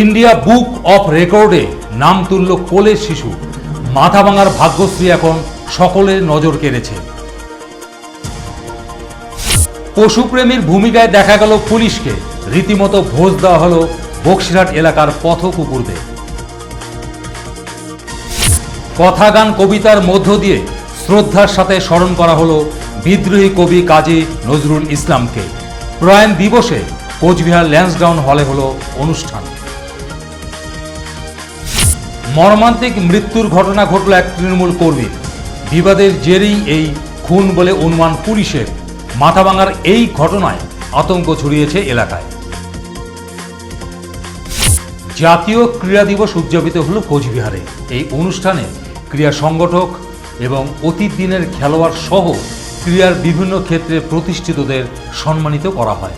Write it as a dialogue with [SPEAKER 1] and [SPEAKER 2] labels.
[SPEAKER 1] India book of রেকর্ডে নাম তুলল কোলের শিশু। মাথা ভাঙার ভাগ্যশ্রী এখন সকলের নজর কেড়েছে। পশুপ্রেমীর ভূমিকায় দেখা গেল পুলিশকে। রীতিমতো ভোজ দেওয়া হলো বক্সিরহাট এলাকার পথ কুকুরদের কথা গান কবিতার মধ্য দিয়ে শ্রদ্ধার সাথে স্মরণ করা হলো বিদ্রোহী কবি কাজী নজরুল ইসলামকে। প্রয়াণ দিবসে কোচবিহার ল্যান্সডাউন হলে হলো অনুষ্ঠান। মর্মান্তিক মৃত্যুর ঘটনা ঘটল এক তৃণমূল কর্মীর বিবাদের জেরেই এই খুন বলে অনুমান পুলিশের। মাথাভাঙার এই ঘটনায় আতঙ্ক ছড়িয়েছে এলাকায়। জাতীয় ক্রীড়া দিবস উদযাপিত হল কোচবিহারে। এই অনুষ্ঠানে ক্রীড়া সংগঠক এবং অতীত দিনের খেলোয়াড় সহ ক্রীড়ার বিভিন্ন ক্ষেত্রে প্রতিষ্ঠিতদের সম্মানিত করা হয়।